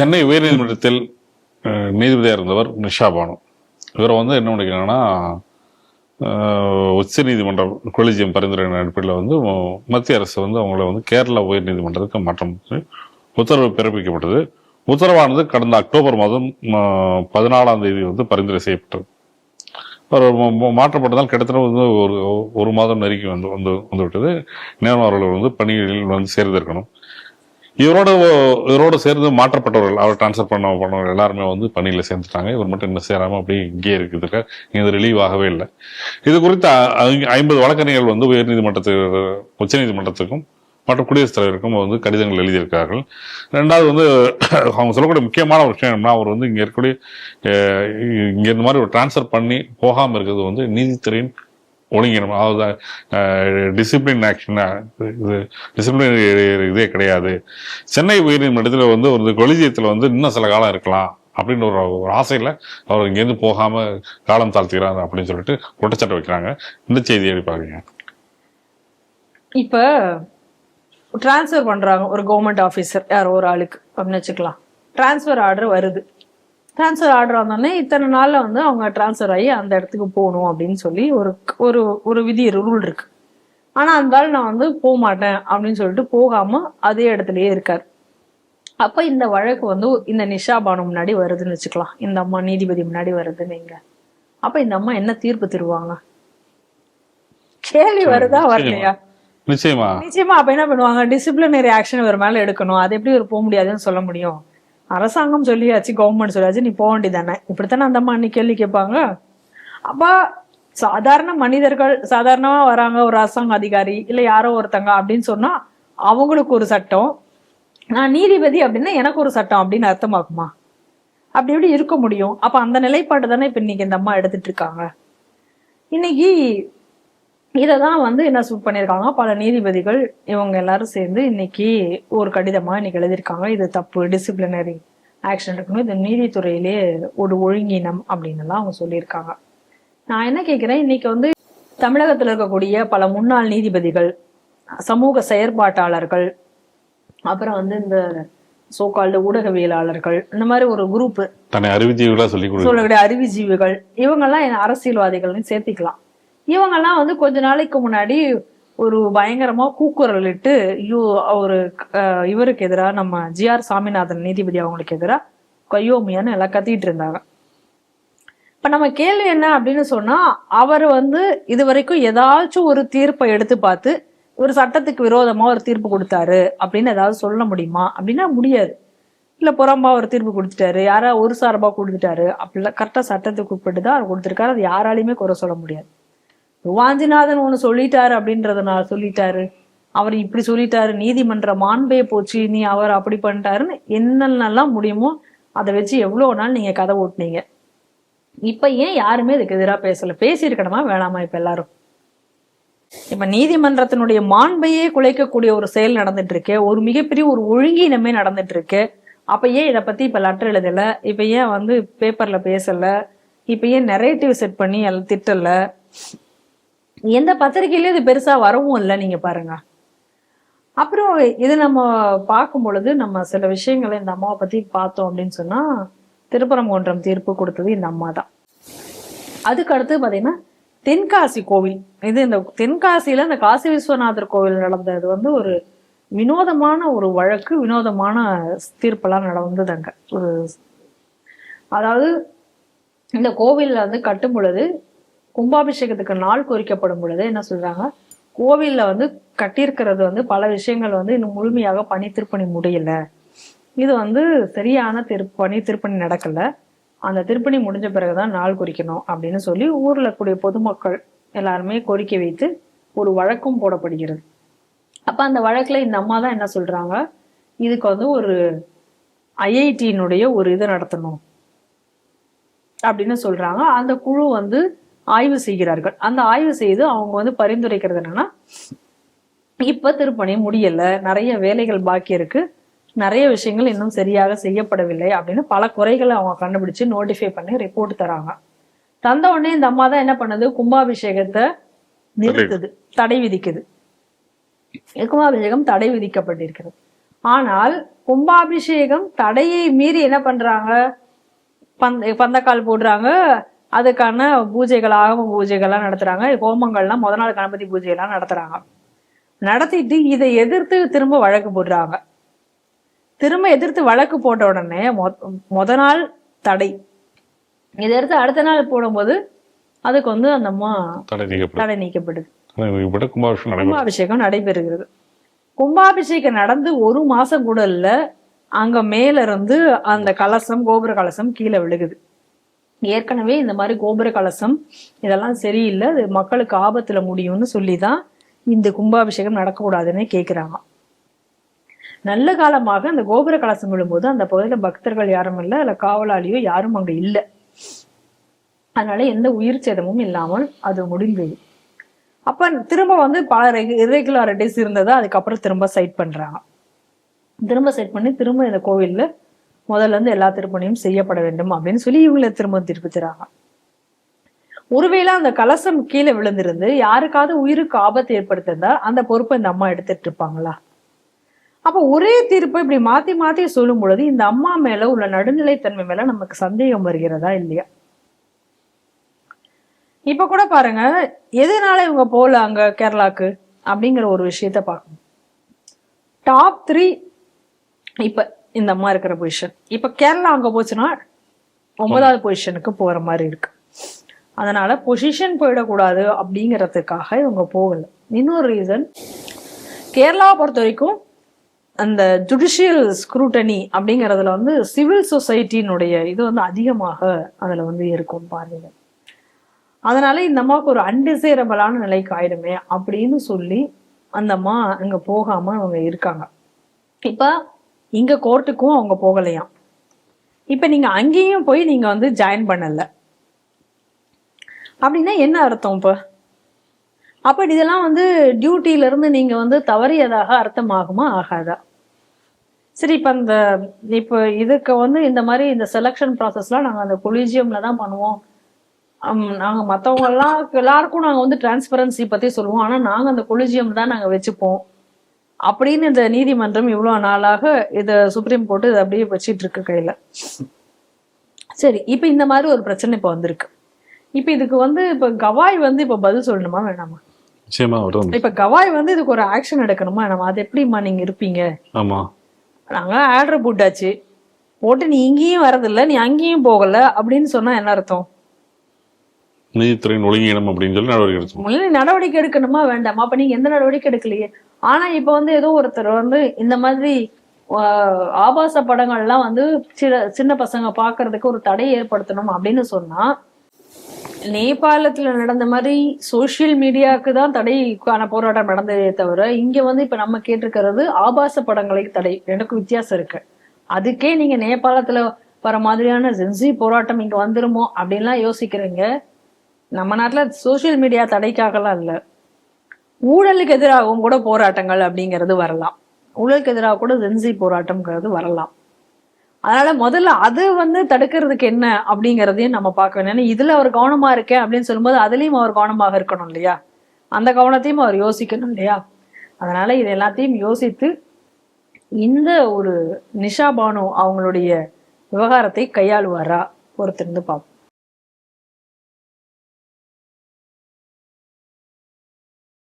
சென்னை உயர்நீதிமன்றத்தில் நீதிபதியாக இருந்தவர் நிஷா பானு. இவரை வந்து என்ன பண்ணிக்கிறாங்கன்னா உச்ச நீதிமன்றம் கொலிஜியம் பரிந்துரை அடிப்படையில் வந்து மத்திய அரசு வந்து அவங்கள வந்து கேரளா உயர் நீதிமன்றத்துக்கு மாற்றம் உத்தரவு பிறப்பிக்கப்பட்டது. உத்தரவானது கடந்த அக்டோபர் மாதம் பதினாலாம் தேதி வந்து பரிந்துரை செய்யப்பட்டது. ஒரு மாற்றப்பட்டதால் கிட்டத்தட்ட வந்து ஒரு ஒரு மாதம் நெருக்கி வந்து வந்து வந்து விட்டது நேரம் அவர்கள் வந்து பணிகளில் வந்து சேர்ந்திருக்கணும். இவரோட இவரோட சேர்ந்து மாற்றப்பட்டவர்கள் அவர் ட்ரான்ஸ்ஃபர் பண்ண பண்ணவர்கள் எல்லாருமே வந்து பணியில் சேர்ந்துட்டாங்க. இவர் மட்டும் இன்னும் சேராமல் அப்படியே இங்கேயே இருக்குது. இது ரிலீவ் ஆகவே இல்லை. இது குறித்து ஐம்பது வழக்கறிஞர்கள் வந்து உயர்நீதிமன்றத்துக்கு உச்சநீதிமன்றத்துக்கும் மற்றும் குடியரசுத் தலைவருக்கும் வந்து கடிதங்கள் எழுதியிருக்கார்கள் ரெண்டாவது வந்து அவங்க சொல்லக்கூடிய முக்கியமான ஒரு விஷயம் என்னன்னா அவர் வந்து இங்கே இருக்கக்கூடிய இங்கே இந்த மாதிரி ஒரு ட்ரான்ஸ்ஃபர் பண்ணி போகாமல் இருக்கிறது வந்து நீதித்துறையின் ஒழுங்கிடணும் அதாவது டிசிப்ளின் ஆக்ஷனாக இது டிசிப்ளின் இதே கிடையாது. சென்னை உயர்நீதிமன்றத்தில் வந்து ஒரு கொலிஜியத்தில் வந்து இன்னும் சில காலம் இருக்கலாம் அப்படின்ற ஒரு ஒரு ஆசையில் அவர் இங்கேருந்து போகாமல் காலம் தாழ்த்துகிறார் அப்படின்னு சொல்லிட்டு குற்றச்சாட்டு வைக்கிறாங்க. இந்த செய்தி எப்படி பாருங்க இப்போ டிரான்ஸ்ஃபர் பண்ணுறாங்க ஒரு கவர்மெண்ட் ஆஃபீஸர் யாரோ ஒரு ஆளுக்கு. அப்படின்னு வச்சுக்கலாம். டிரான்ஸ்ஃபர் ஆர்டர் வருது. டிரான்ஸ்ஃபர் ஆர்டர் வந்தோடனே இத்தனை நாள்ல வந்து அவங்க டிரான்ஸ்ஃபர் ஆகி அந்த இடத்துக்கு போகணும் அப்படின்னு சொல்லி ஒரு ஒரு ஒரு விதி ரூல் இருக்கு. ஆனா அந்த ஆள் நான் வந்து போக மாட்டேன் அப்படின்னு சொல்லிட்டு போகாம அதே இடத்துலயே இருக்காரு. அப்ப இந்த வழக்கு வந்து இந்த நிஷா பானு முன்னாடி வருதுன்னு வச்சுக்கலாம். இந்த அம்மா நீதிபதி முன்னாடி வருதுன்னு வைங்க. அப்ப இந்த அம்மா என்ன தீர்ப்பு தருவாங்க? கேள்வி வருதா வரலையா? நிச்சயமா. நிச்சயமா. அப்ப என்ன பண்ணுவாங்க? டிசிப்ளினரி ஆக்ஷன் இவர் மேல எடுக்கணும். அது எப்படி இவர் போக முடியாதுன்னு சொல்ல முடியும்? அரசாங்கம் சொல்லியாச்சு கவர்மெண்ட் சொல்லியாச்சு நீ போக வேண்டியதானே இப்படித்தானே அந்த அம்மா அன்னைக்கு கேள்வி கேட்பாங்க? அப்பா சாதாரண மனிதர்கள் சாதாரணமா வராங்க ஒரு அரசாங்க அதிகாரி இல்லை யாரோ ஒருத்தங்க அப்படின்னு சொன்னா அவங்களுக்கு ஒரு சட்டம். நான் நீதிபதி அப்படின்னா எனக்கு ஒரு சட்டம் அப்படின்னு அர்த்தமாக்குமா? அப்படி எப்படி இருக்க முடியும்? அப்ப அந்த நிலைப்பாடு தானே இப்ப இன்னைக்கு இந்த அம்மா எடுத்துட்டு இருக்காங்க. இன்னைக்கு இதை தான் வந்து என்ன சூட் பண்ணியிருக்காங்க பல நீதிபதிகள் இவங்க எல்லாரும் சேர்ந்து இன்னைக்கு ஒரு கடிதமா இன்னைக்கு எழுதியிருக்காங்க. இது தப்பு டிசிப்ளினரி ஆக்ஷன் இருக்கணும். இது நீதித்துறையிலே ஒரு ஒழுங்கினம் அப்படின்னு எல்லாம் அவங்க சொல்லியிருக்காங்க. நான் என்ன கேட்கிறேன் இன்னைக்கு வந்து தமிழகத்துல இருக்கக்கூடிய பல முன்னாள் நீதிபதிகள் சமூக செயற்பாட்டாளர்கள் அப்புறம் வந்து இந்த சோகால்டு ஊடகவியலாளர்கள் இந்த மாதிரி ஒரு குரூப் தன்னை அறிவித்தீர்களா சொல்லி சொல்லக்கூடிய அறிவுஜீவிகள் இவங்கெல்லாம் அரசியல்வாதிகள்னு சேர்த்திக்கலாம். இவங்கெல்லாம் வந்து கொஞ்ச நாளைக்கு முன்னாடி ஒரு பயங்கரமா கூக்குரல் இட்டு ஐயோ ஒரு அஹ், இவருக்கு எதிராக நம்ம ஜிஆர் சாமிநாதன் நீதிபதி அவங்களுக்கு எதிராக கையோமியான்னு எல்லாம் கத்திட்டு இருந்தாங்க. இப்ப நம்ம கேள்வி என்ன அப்படின்னு சொன்னா அவர் வந்து இது வரைக்கும் ஏதாச்சும் ஒரு தீர்ப்பை எடுத்து பார்த்து ஒரு சட்டத்துக்கு விரோதமா ஒரு தீர்ப்பு கொடுத்தாரு அப்படின்னு ஏதாவது சொல்ல முடியுமா? அப்படின்னா முடியாது. இல்ல புறம்பா ஒரு தீர்ப்பு கொடுத்துட்டாரு யாரா ஒரு சார்பா கொடுத்துட்டாரு அப்படிலாம் கரெக்டா சட்டத்துக்கு உட்பட்டு தான் அவர் கொடுத்துருக்காரு. அது யாராலையுமே குறை சொல்ல முடியாது. வாஞ்சிநாதன் ஒண்ணு சொல்லிட்டாரு அப்படின்றதுனால சொல்லிட்டாரு. அவர் இப்படி சொல்லிட்டாரு நீதிமன்ற மாண்பே போச்சு நீ அவர் அப்படி பண்ணிட்டாருன்னு என்னென்னலாம் முடியுமோ அதை வச்சு எவ்வளவு நாள் நீங்க கதை ஓட்டுனீங்க. இப்ப ஏன் யாருமே இதுக்கு எதிராக பேசல? பேசியிருக்கணுமா? வேணாமா இப்ப எல்லாரும்? இப்ப நீதிமன்றத்தினுடைய மாண்பையே குலைக்கக்கூடிய ஒரு செயல் நடந்துட்டு இருக்கு ஒரு மிகப்பெரிய ஒரு ஒழுங்கீனமே நடந்துட்டு இருக்கு அப்ப ஏன் இதை பத்தி இப்ப லெட்டர் எழுதல? இப்ப ஏன் வந்து பேப்பர்ல பேசல? இப்ப ஏன் நெரேட்டிவ் செட் பண்ணி எல்லாம் திட்டல? எந்த பத்திரிகையிலையும் இது பெருசா வரவும் இல்லை நீங்க பாருங்க. அப்புறம் இது நம்ம பார்க்கும் பொழுது நம்ம சில விஷயங்களை இந்த அம்மாவை பத்தி பார்த்தோம் அப்படின்னு சொன்னா திருப்பரங்குன்றம் தீர்ப்பு கொடுத்தது இந்த அம்மா தான். அதுக்கு அடுத்து பாத்தீங்கன்னா தென்காசி கோவில். இது இந்த தென்காசியில இந்த காசி விஸ்வநாதர் கோவில் நடந்தது வந்து ஒரு வினோதமான ஒரு வழக்கு வினோதமான தீர்ப்பெல்லாம் நடந்தது அங்க. ஒரு அதாவது இந்த கோவில்ல வந்து கட்டும் பொழுது கும்பாபிஷேகத்துக்கு நாள் குறிக்கப்படும் பொழுது என்ன சொல்றாங்க? கோவில்ல வந்து கட்டியிருக்கிறது வந்து பல விஷயங்கள் வந்து இன்னும் முழுமையாக பணி திருப்பணி முடியல. இது வந்து சரியான திரு பணி திருப்பணி நடக்கல. அந்த திருப்பணி முடிஞ்ச பிறகுதான் நாள் குறிக்கணும் அப்படின்னு சொல்லி ஊர்ல கூடிய பொதுமக்கள் எல்லாருமே கோரிக்கை வைத்து ஒரு வழக்கும் போடப்படுகிறது. அப்ப அந்த வழக்குல இந்த அம்மா தான் என்ன சொல்றாங்க? இதுக்கு வந்து ஒரு ஐஐடியினுடைய ஒரு இது நடத்தணும் அப்படின்னு சொல்றாங்க. அந்த குழு வந்து ஆய்வு செய்கிறார்கள். அந்த ஆய்வு செய்து அவங்க வந்து பரிந்துரைக்கிறது என்னன்னா இப்ப திருப்பணி முடியல நிறைய வேலைகள் பாக்கி இருக்கு நிறைய விஷயங்கள் இன்னும் சரியாக செய்யப்படவில்லை அப்படின்னு பல குறைகளை அவங்க கண்டுபிடிச்சு நோட்டிஃபை பண்ணி ரிப்போர்ட் தராங்க. தந்த உடனே இந்த அம்மா தான் என்ன பண்ணுது? கும்பாபிஷேகத்தை நிறுத்துது தடை விதிக்குது. கும்பாபிஷேகம் தடை விதிக்கப்பட்டிருக்கிறது. ஆனால் கும்பாபிஷேகம் தடையை மீறி என்ன பண்றாங்க? பந்த பந்தக்கால் போடுறாங்க அதுக்கான பூஜைகள் ஆகம பூஜைகள்லாம் நடத்துறாங்க. ஹோமங்கள்லாம் முத நாள் கணபதி பூஜையெல்லாம் நடத்துறாங்க. நடத்திட்டு இதை எதிர்த்து திரும்ப வழக்கு போடுறாங்க. திரும்ப எதிர்த்து வழக்கு போட்ட உடனே முத நாள் தடை. இதை எடுத்து அடுத்த நாள் போடும்போது அதுக்கு வந்து அந்த அம்மா தடை நீக்கப்படுது. கும்பாபிஷேகம் நடைபெறுகிறது. கும்பாபிஷேகம் நடந்து ஒரு மாசம் கூட இல்ல அங்க மேல இருந்து அந்த கலசம் கோபுர கலசம் கீழே விழுகுது. ஏற்கனவே இந்த மாதிரி கோபுர கலசம் இதெல்லாம் சரியில்லை. அது மக்களுக்கு ஆபத்துல முடியும்னு சொல்லி தான் இந்த கும்பாபிஷேகம் நடக்கக்கூடாதுன்னு கேட்குறாங்க நல்ல காலமாக அந்த கோபுர கலசம் விழும்போது அந்த பகுதியில் பக்தர்கள் யாரும் இல்லை இல்ல காவலாளியோ யாரும் அங்க இல்லை. அதனால எந்த உயிர் சேதமும் இல்லாமல் அது முடிந்தது. அப்ப திரும்ப வந்து பல இரெகுலாரிட்டிஸ் இருந்ததா அதுக்கப்புறம் திரும்ப சைட் பண்றாங்க. திரும்ப செட் பண்ணி திரும்ப இந்த கோவில்ல முதல்ல இருந்து எல்லா திருப்பணியும் செய்யப்பட வேண்டும் அப்படின்னு சொல்லி இவங்களை திரும்ப திருப்பிச்சுறாங்க ஒருவேளை அந்த கலசம் கீழே விழுந்திருந்து யாருக்காவது உயிருக்கு ஆபத்து ஏற்படுத்திருந்தா அந்த பொறுப்பை இந்த அம்மா எடுத்துட்டு இருப்பாங்களா? அப்ப ஒரே தீர்ப்பை இப்படி மாத்தி மாத்தி சொல்லும் பொழுது இந்த அம்மா மேல உள்ள நடுநிலைத்தன்மை மேல நமக்கு சந்தேகம் வருகிறதா இல்லையா? இப்ப கூட பாருங்க எதனால இவங்க போல அங்க கேரளாக்கு அப்படிங்கிற ஒரு விஷயத்த பார்க்கணும். டாப் த்ரீ இப்ப இந்த அம்மா இருக்கிற பொசிஷன் இப்ப கேரளா அங்க போச்சுன்னா ஒன்பதாவது பொசிஷனுக்கு போற மாதிரி இருக்கு. அதனால பொசிஷன் போயிடக்கூடாது அப்படிங்கிறதுக்காக இவங்க போகல. இன்னொரு ரீசன் கேரளாவை பொறுத்த வரைக்கும் அந்த ஜுடிஷியல் ஸ்க்ரூட்டனி அப்படிங்கறதுல வந்து சிவில் சொசைட்டினுடைய இது வந்து அதிகமாக அதுல வந்து இருக்கும் பாருங்க. அதனால இந்த அம்மாவுக்கு ஒரு அன்டிசைரபிளான நிலைக்கு ஆயிடுமே அப்படின்னு சொல்லி அந்த அம்மா அங்க போகாம அவங்க இருக்காங்க. இப்ப இங்கே கோர்ட்டுக்கும் அவங்க போகலையாம். இப்போ நீங்கள் அங்கேயும் போய் நீங்கள் வந்து ஜாயின் பண்ணலை. அப்படின்னா என்ன அர்த்தம் இப்போ? அப்போ இதெல்லாம் வந்து டியூட்டியிலேருந்து நீங்கள் வந்து தவறியதாக அர்த்தமாகுமா? ஆகாதா? சரி இப்போ அந்த இப்போ இதுக்கு வந்து இந்த மாதிரி இந்த செலெக்ஷன் ப்ராசஸ்லாம் நாங்கள் அந்த கொலிஜியமில் தான் பண்ணுவோம். நாங்கள் மற்றவங்கெல்லாம் எல்லாம் எல்லாருக்கும் நாங்கள் வந்து டிரான்ஸ்பரன்சி பற்றி சொல்லுவோம். ஆனால் நாங்கள் அந்த கொலிஜியம் தான் நாங்கள் வச்சுப்போம். அப்படின்னு இந்த நீதிமன்றம் இவ்வளவு நாளாக இத சுப்ரீம் கோர்ட் இதை அப்படியே வச்சிட்டு இருக்கு கையில. சரி இப்ப இந்த மாதிரி ஒரு பிரச்சனை இப்ப வந்திருக்கு. இப்ப இதுக்கு வந்து இப்ப கவாய் வந்து இப்ப பதில் சொல்லணுமா வேணாமா? நிச்சயமா வரும் இப்ப கவாய் வந்து இதுக்கு ஒரு ஆக்ஷன் எடுக்கணுமா நம்ம அது எப்படிம்மா நீங்க இருப்பீங்க? ஆமா. நாங்க ஆர்டர் போட்டாச்சு. போட்டு நீ இங்கேயும் வரதில்ல நீ அங்கேயும் போகல அப்படின்னு சொன்னா என்ன அர்த்தம்? நீதித்துறையின் ஒழுங்கீனம் அப்படின்னு சொல்லி நடவடிக்கை முதல்ல நடவடிக்கை எடுக்கணுமா? வேண்டாமா. அப்ப நீங்க எந்த நடவடிக்கை எடுக்கலையே? ஆனா இப்ப வந்து ஏதோ ஒருத்தர் வந்து இந்த மாதிரி ஆபாச படங்கள்லாம் வந்து சில சின்ன பசங்க பாக்குறதுக்கு ஒரு தடை ஏற்படுத்தணும் அப்படின்னு சொன்னா நேபாளத்துல நடந்த மாதிரி சோஷியல் மீடியாவுக்கு தான் தடைக்கான போராட்டம் நடந்ததே தவிர இங்க வந்து இப்ப நம்ம கேட்டிருக்கிறது ஆபாச படங்களை தடை. எனக்கு வித்தியாசம் இருக்கு. அதுக்கே நீங்க நேபாளத்துல வர மாதிரியான ஜென்சி போராட்டம் இங்க வந்துருமோ அப்படின்லாம் யோசிக்கிறீங்க. நம்ம நாட்டுல சோஷியல் மீடியா தடைக்காகலாம் இல்லை. ஊழலுக்கு எதிராகவும் கூட போராட்டங்கள் அப்படிங்கிறது வரலாம். ஊழலுக்கு எதிராக கூட ஜென்சி போராட்டம்ங்கிறது வரலாம். அதனால முதல்ல அது வந்து தடுக்கிறதுக்கு என்ன அப்படிங்கிறதையும் நம்ம பார்க்க வேணும் ஏன்னா இதுல அவர் கவனமா இருக்கேன் அப்படின்னு சொல்லும்போது அதுலயும் அவர் கவனமாக இருக்கணும் இல்லையா? அந்த கவனத்தையும் அவர் யோசிக்கணும் இல்லையா? அதனால இது எல்லாத்தையும் யோசித்து இந்த ஒரு நிஷா பானு அவங்களுடைய விவகாரத்தை கையாளுவாரா பொறுத்திருந்து பார்ப்போம்.